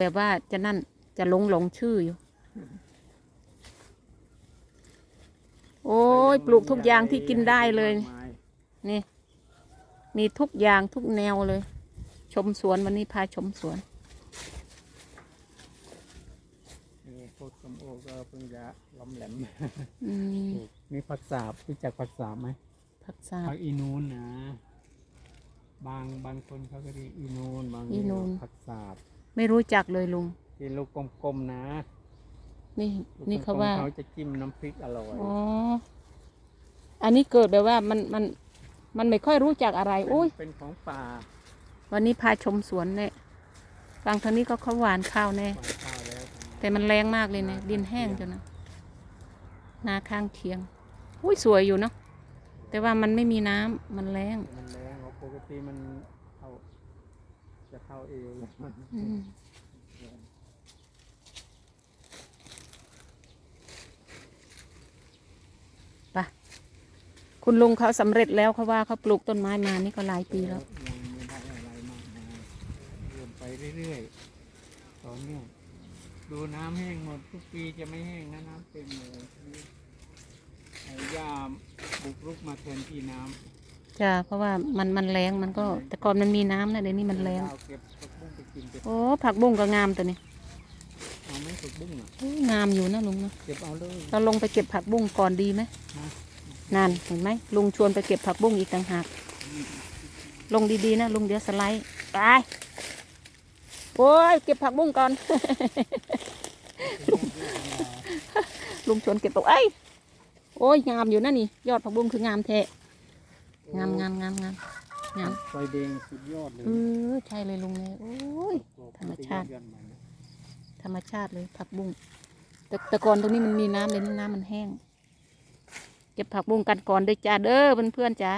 แบบว่าจะนั่นจะหลงหลงชื่ออยู่ โอ้ยปลูกทุกอย่างที่กินได้เลย นี่ มีทุกอย่างทุกแนวเลย ชมสวนวันนี้พาชมสวนนี่พวกส้มโอก็เพิ่งจะล้อมแหลมอืมมีผักสาบรู้จักผักสาบไหมผักสาผับกอีนูนนะ บางบางคนเขาก็เรียกอีนูนบางอีนูนเรียกผักสาบ ไม่รู้จักเลยลุงที่ลูกกลมๆนะนี่ลูกนี่เขากลมๆว่า เขาจะจิ้มน้ำพริกอร่อยอ๋อ อันนี้เกิดแบบว่ามันมันมันไม่ค่อยรู้จักอะไรเป็นอุ้ย เป็นของป่าวันนี้พาชมสวนเนี่ยฟังทางนี้ก็เขาหวานข้าวแน่ปล่อยข้าวแล้วแต่มันแรงมากเลยนะดินแห้งจนนะนาข้างเคียง อุ้ยสวยอยู่เนาะแต่ว่ามันไม่มีน้ำมันแรงมันแรงเอาปกติมันเข้า จะเข้าเอวเลยอืมไปคุณลุงเขาสำเร็จแล้วเขาว่าเขาปลูกต้นไม้มานี่ก็หลายปีแล้ว ยังไม่ได้อะไรมากมายเริ่มไปเรื่อยๆต่อเนื่องดูน้ำแห้งหมดทุกปีจะไม่แห้งนะน้ำเต็มเลยไอ้ยาบุกรุกมาแทนที่น้ จ้ะเพราะว่ามันมันแรงมันก็ แต่ก่อนมันมีน้ำนะเดี๋ยวนี้ำมันแรงเอาเก็บผักบุ้งไปกินเก็บโอ้ผักบุ้งก็งามตัวนี้เอาไหมผักบุ้งอะโอ้งามอยู่นะลุงนะเก็บเอาเลย เราลงไปเก็บผักบุ้งก่อนดีไหมนะนั่นเห็นไหมลุงชวนไปเก็บผักบุ้งอีกต่างหาก ลงดีๆนะลุงเดี๋ยวสไลด์ไปโอ้ยเก็บผักบุ้งก่อน ลุงชวนเก็บตกไอ้ยโอ้ยงามอยู่นะนี่ ยอดผักบุ้งคืองามแท้ งามงามงามงามงามไฟแดงสุดยอดเลยเออใช่เลยลุงเนี่ยโอ้ยธรรมชาติ ธรรมชาติเลยผักบุ้งแต่แต่ก่อนตรงนี้มันมีน้ำเลยนี่น้ำมันแห้ง เก็บผักบุ้งกันก่อนเด้อจ้าเด้อเพื่อนๆจ้า